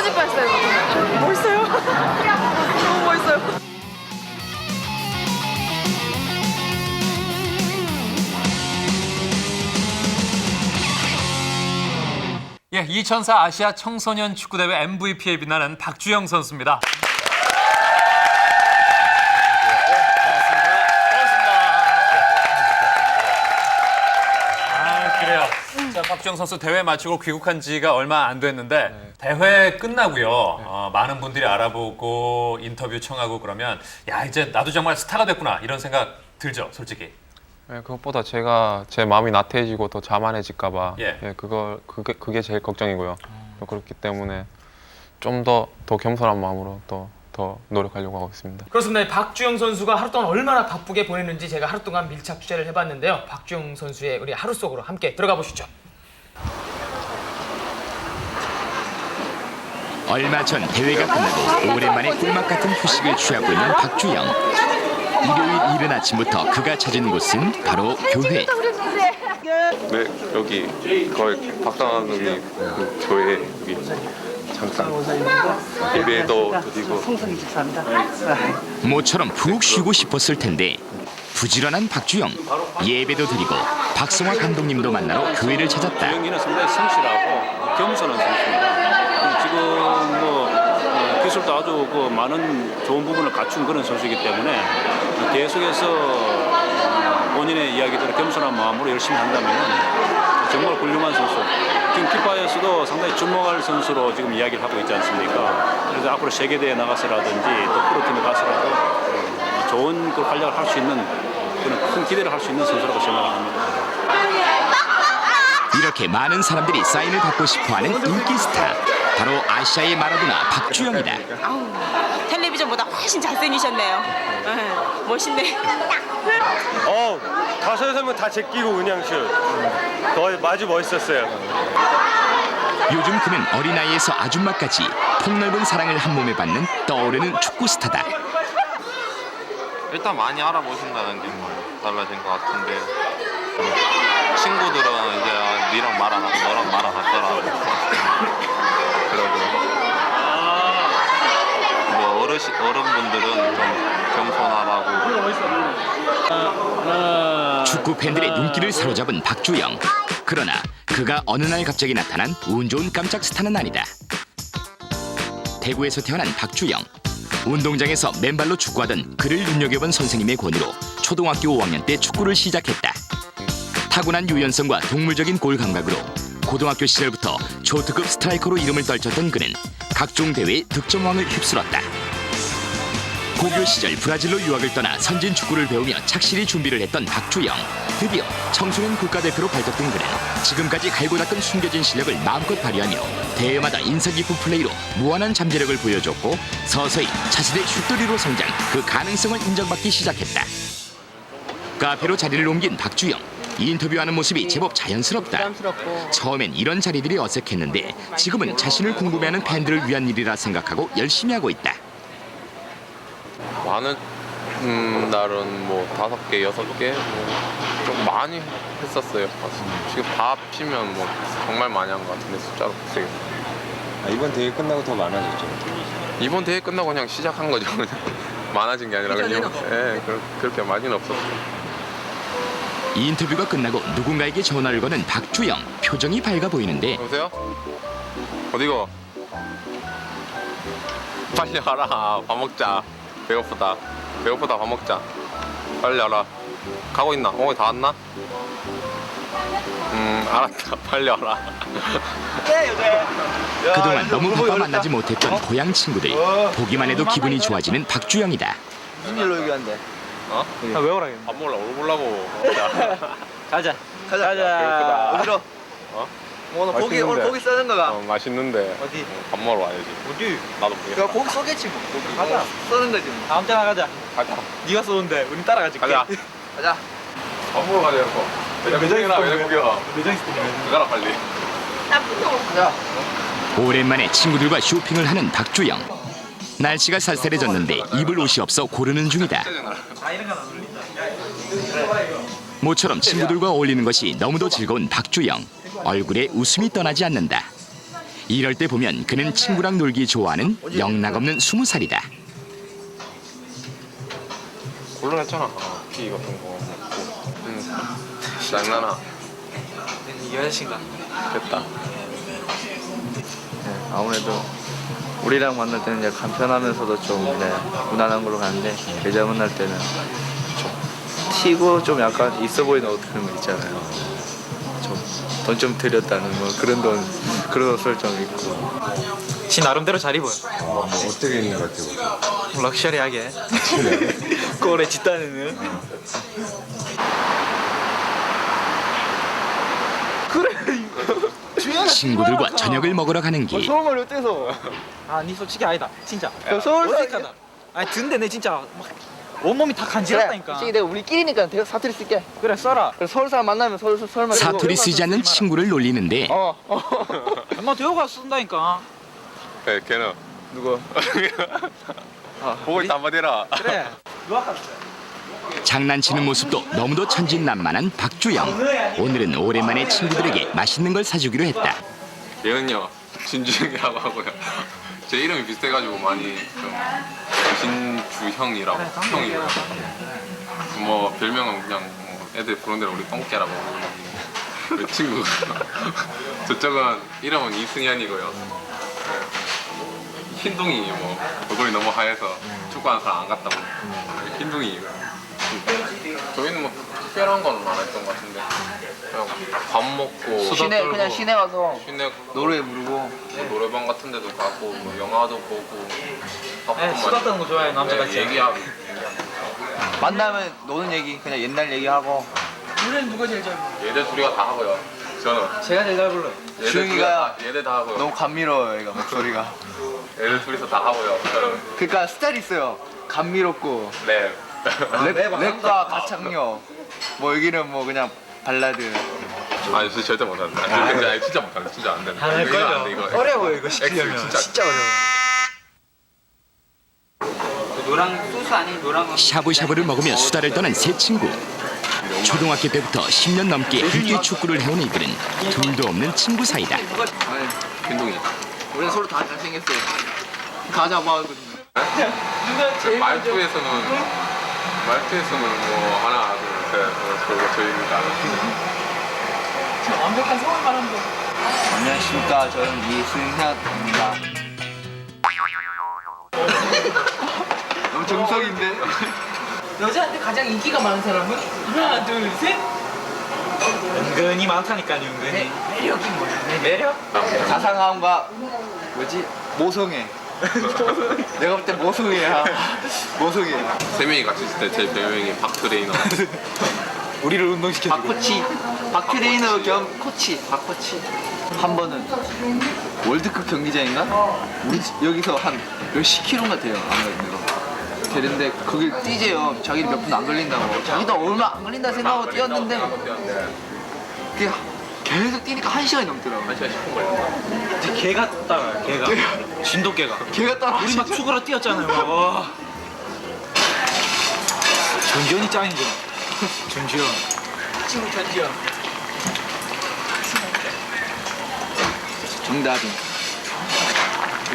너무 멋있어요. 예, 2004 아시아 청소년 축구대회 MVP에 빛나는 박주영 선수입니다. 아, 그래요. 자, 박주영 선수 대회 마치고 귀국한 지가 얼마 안 됐는데 대회 끝나고요. 어, 많은 분들이 알아보고 인터뷰 청하고 그러면 야, 이제 나도 정말 스타가 됐구나 이런 생각 들죠, 솔직히. 네, 그것보다 제가 제 마음이 나태해지고 더 자만해질까봐 예. 예. 그걸 그게 그게 제일 걱정이고요. 또 그렇기 때문에 좀 더 더 겸손한 마음으로 또 더 노력하려고 하고 있습니다. 그렇습니다. 박주영 선수가 하루 동안 얼마나 바쁘게 보냈는지 제가 하루 동안 밀착 취재를 해봤는데요. 박주영 선수의 우리 하루 속으로 함께 들어가 보시죠. 얼마 전 대회가 끝나고 오랜만에 꿀맛 같은 휴식을 취하고 있는 박주영. 일요일 이른 아침부터 그가 찾은 곳은 바로 교회. 네, 여기 거의 박상환님 그 교회 여기 잠깐 예배도 드리고 모처럼 푹 쉬고 싶었을 텐데 부지런한 박주영 예배도 드리고 박성화 감독님도 만나러 교회를 찾았다. 주영이는 상당히 성실하고 겸손한 선수입니다. 기술도 아주 그 많은 좋은 부분을 갖춘 그런 선수이기 때문에 계속해서 어, 본인의 이야기대로 겸손한 마음으로 열심히 한다면 정말 훌륭한 선수. 지금 피파에서도 상당히 주목할 선수로 지금 이야기를 하고 있지 않습니까? 그래서 앞으로 세계대회 나가서라든지 또 프로팀에 가서라도 어, 좋은 그 활약을 할 수 있는 그런 큰 기대를 할 수 있는 선수라고 생각을 합니다. 이렇게 많은 사람들이 사인을 받고 싶어하는 인기 스타 바로 아시아의 마라도나 박주영이다. 아우, 텔레비전보다 훨씬 잘생기셨네요. 네, 멋있네. 어, 다섯 여섯 명다 제끼고 그냥 슛. 거의 마주 멋있었어요. 요즘 그는 어린아이에서 아줌마까지 폭넓은 사랑을 한 몸에 받는 떠오르는 축구 스타다. 일단 많이 알아보신다는 게 달라진 것 같은데 친구들은 이제 아, 니랑 말안 하고 너랑 말안 하더라 그러고 뭐 어른분들은 좀 겸손하라고 축구 팬들의 눈길을 사로잡은 박주영. 그러나 그가 어느 날 갑자기 나타난 운 좋은 깜짝 스타는 아니다. 대구에서 태어난 박주영. 운동장에서 맨발로 축구하던 그를 눈여겨본 선생님의 권유로 초등학교 5학년 때 축구를 시작했다. 타고난 유연성과 동물적인 골 감각으로 고등학교 시절부터 초특급 스트라이커로 이름을 떨쳤던 그는 각종 대회 득점왕을 휩쓸었다. 고교 시절 브라질로 유학을 떠나 선진 축구를 배우며 착실히 준비를 했던 박주영. 드디어 청소년 국가대표로 발탁된 그는 지금까지 갈고 닦은 숨겨진 실력을 마음껏 발휘하며 대회마다 인상 깊은 플레이로 무한한 잠재력을 보여줬고 서서히 차세대 슛돌이로 성장 그 가능성을 인정받기 시작했다. 카페로 자리를 옮긴 박주영. 인터뷰하는 모습이 제법 자연스럽다. 처음엔 이런 자리들이 어색했는데 지금은 자신을 궁금해하는 팬들을 위한 일이라 생각하고 열심히 하고 있다. 많은 음, 날은 뭐 다섯 개 여섯 개좀 많이 했었어요 지금 다 합치면 뭐 정말 많이 한 것 같은데 숫자로 되게 아, 이번 대회 끝나고 더 많아졌죠. 이번 대회 끝나고 그냥 시작한 거죠. 그냥 많아진 게 아니라 그냥 예, 그렇- 그렇게 많이는 없었어요. 이 인터뷰가 끝나고 누군가에게 전화를 거는 박주영 표정이 밝아 보이는데 여보세요? 어디고? 빨리 와라. 밥 먹자. 배고프다. 배고프다. 밥 먹자. 빨리 와라. 가고 있나? 어, 다 왔나? 음, 알았다. 빨리 와라. 그동안 너무 바빠 만나지 못했던 고향 친구들 보기만 해도 기분이 좋아지는 박주영이다. 어? 왜 오라겠네. 밥 먹으러 오려고. 가자. 배고프다. 어디로? 어? 오늘 고기 오늘 고기 싸는 거가 어, 맛있는데. 어디? 밥 먹으러 와야지. 어디? 나도 모르겠다. 고기 쏘겠지 뭐. 고기. 가자. 쏘는 거지 뭐. 다음 장 가자. 가자. 네가 쏘는데 우린 따라가지. 가자. 가자. 밥 먹으러 가자고. 매장이나 매장 구경. 매장 있을 때 가라 빨리. 가자. 오랜만에 친구들과 쇼핑을 하는 박주영. 날씨가 쌀쌀해졌는데 입을 옷이 없어 고르는 중이다. 모처럼 친구들과 어울리는 것이 너무도 즐거운 박주영. 얼굴에 웃음이 떠나지 않는다. 이럴 때 보면 그는 친구랑 놀기 좋아하는 영락없는 스무 살이다. 곤란했잖아. 피 같은 거 먹고. 응. 장난아. 여자친구 됐다. 아무래도 우리랑 만날 때는 이제 간편하면서도 좀 네, 무난한 걸로 가는데 여자 만날 때는 좀 튀고 좀 약간 있어 보이는 옷 그런 거 있잖아요. 좀돈좀 들였다는 뭐 그런 돈 그런 옷 설정 있고 지 나름대로 잘 입어요. 어떻게 있는 것 같아요? 럭셔리하게. 꼴에 짓다니는. 친구들과 저녁을 먹으러 가는 길. 서울말이 어때서? 아, 니 솔직히 아니다. 진짜. 서울 어색하다. 아니, 듣는데 내 진짜 막 온몸이 다 간지럽다니까. 솔직히 내가 우리끼리니까 내가 사투리 쓸게. 그래, 써라. 그래 서울 사람 만나면 서울 서울말 쓰고. 사투리 쓰지 않는 친구를 놀리는데 어. 어. 엄마 대호가 쓴다니까. 네, 걔는 누구? 보고 있다 한마디 해라. 그래. 장난치는 모습도 너무도 천진난만한 박주영. 오늘은 오랜만에 친구들에게 맛있는 걸 사주기로 했다. 얘는요 진주형이라고 하고요. 제 이름이 비슷해가지고 많이 좀 진주형이라고 형이에요. 뭐 별명은 그냥 뭐 애들 부른 대로 우리 똥개라고 부르는 그 친구. 저쪽은 이름은 이승현이고요. 네. 흰둥이 뭐 얼굴이 너무 하얘서 축구하는 사람 안 같다고 흰둥이. 저희는 뭐 특별한 건 안 했던 것 같은데 그냥 밥 먹고 시내 그냥 시내 가서 시내 노래 부르고 뭐 노래방 같은 데도 가고 뭐 영화도 보고 에, 수다 떠는 거 좋아해, 남자같이. 네, 얘기하고. 만나면 노는 얘기 그냥 옛날 얘기하고. 노래는 누가 제일 잘 불러? 얘들 둘이가 다 하고요 저는. 제가 제일 잘 불러요. 얘들 주영이가 둘이가 다, 얘들 다 하고요. 너무 감미로워요 얘가 목소리가. 얘들 둘이서 다 하고요 저는. 그러니까 스타일 있어요. 감미롭고. 랩 랩, 랩과 가창력. 뭐 여기는 뭐 그냥 발라드. 아니 진짜 절대 못한다. 아니, 진짜, 진짜 못한다. 진짜 안 된다. 안할 이거. 안 돼, 이거. 어려워요, 이거 엑셀 시키려면. 진짜 어려워. 노랑 소스 아닌 노랑 거. 샤브샤브를 먹으며 수다를 떠는 세 친구. 초등학교 때부터 10년 넘게 함께 축구를 해온 이들은 둘도 없는 친구 사이다. 흰둥이 우리는 서로 다 잘생겼어요 다 잡아거든요 말투에서는 말투에서는 뭐 하나 둘셋 그리고 저희가 완벽한 성을 말 하는 거. 안녕하십니까 저는 이승현입니다 너무 정석인데 여자한테 가장 인기가 많은 사람은 하나, 둘, 셋. 은근히 많다니까요, 은근히. 매력이 뭐야? 매력? 자상함과 뭐지 모성애 내가 볼 때 모성애야 모성애 세 명이 같이 있을 때 제 별명이 박트레이너 우리를 운동시켜. 박코치 박트레이너 겸 코치 박코치 한 번은 월드컵 경기장인가? 우리 집 여기서 한 몇십 킬로가 돼요 아무래도 되는데 거길 뛰재요 자기는 몇 분 안 걸린다고 자기도 얼마 안 걸린다 생각하고 뛰었는데 그게 계속 뛰니까 한 시간이 넘더라고 한 시간 10분 걸렸다 이제 개가 따라요, 개가. 진돗개가. 걔가 따라 우리 막 축구로 뛰었잖아요. 막. 와. 전지현이 짱이죠. 전지현. 친구 전지현. 정답이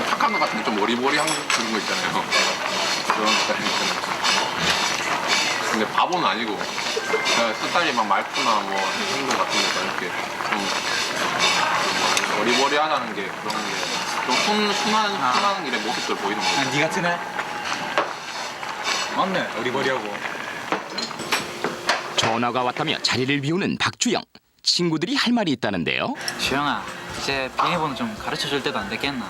착한 것 같은데 좀 머리머리한 그런 거 있잖아요. 그런 스타일 있잖아요. 근데 바보는 아니고 그냥 스타일이 막 말투나 뭐 행동 같은 데서 이렇게 좀 머리머리하다는 게 그런 게좀 순, 순한, 순한 일의 모습들 보이는 아, 거예요. 니 같으네. 맞네. 어리버리하고. 전화가 왔다며 자리를 비우는 박주영. 친구들이 할 말이 있다는데요. 주영아, 이제 비밀번호 좀 가르쳐 줄 때도 안 됐겠나?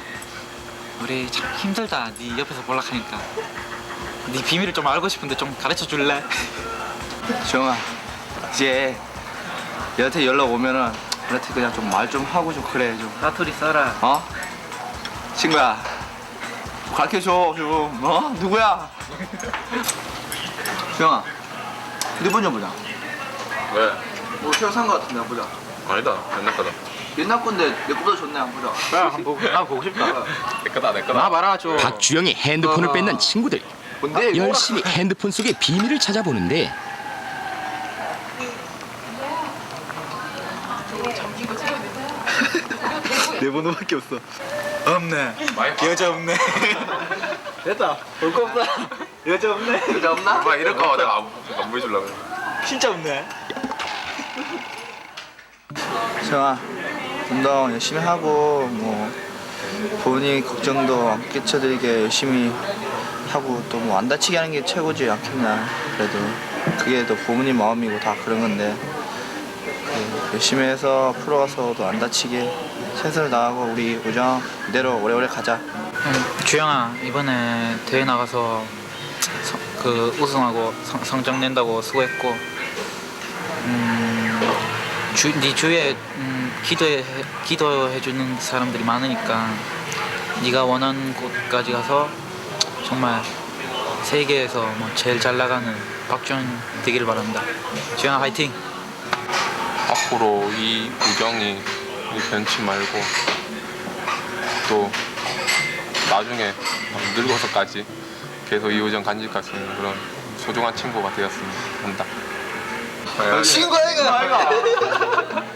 우리 참 힘들다. 네 옆에서 볼락하니까. 네 비밀을 좀 알고 싶은데 좀 가르쳐 줄래? 정아 이제 여한테 연락 오면은 우리한테 그냥 좀 말 좀 하고 좀 그래 좀 사투리 써라. 어? 친구야 가르쳐줘 좀 어? 누구야? 정아 휴대폰 좀 보자 왜? 뭐 새로 산거 같은데 보자 아니다. 옛날 거다. 옛날 건데 내 거보다 좋네 한번 보자 그래, 한번 보고, 나 보고 싶다. 내 거다, 내 거다. 봐라, 좀. 박주영이 핸드폰을 뺏는 친구들. 뭔데 이거? 열심히 핸드폰 속의 비밀을 찾아보는데 내 번호밖에 없어. 없네. 여자 없네. 됐다. 볼 거 없다. 여자 없네. 여자 없나? 막 이럴까 내가 안, 안 보여주려고 진짜 없네. 정아, 운동 열심히 하고 뭐 본인 걱정도 안 끼쳐드리게 열심히 하고 또 뭐 안 다치게 하는 게 최고지 않겠나. 그래도 그게 또 부모님 마음이고 다 그런 건데 그 열심히 해서 프로 가서도 안 다치게 최선을 다하고 우리 우정 이대로 오래오래 가자. 음, 주영아 이번에 대회 나가서 성- 그 우승하고 성, 성적 낸다고 수고했고 음, 주, 네 주위에 음, 기도해 기도해 주는 사람들이 많으니까 네가 원하는 곳까지 가서 정말 세계에서 뭐 제일 잘 나가는 박주영 되기를 바란다. 주영아 화이팅! 앞으로 이 우정이 변치 말고 또 나중에 늙어서까지 계속 이 우정 간직할 수 있는 그런 소중한 친구가 되었으면 한다. 친구 아이가.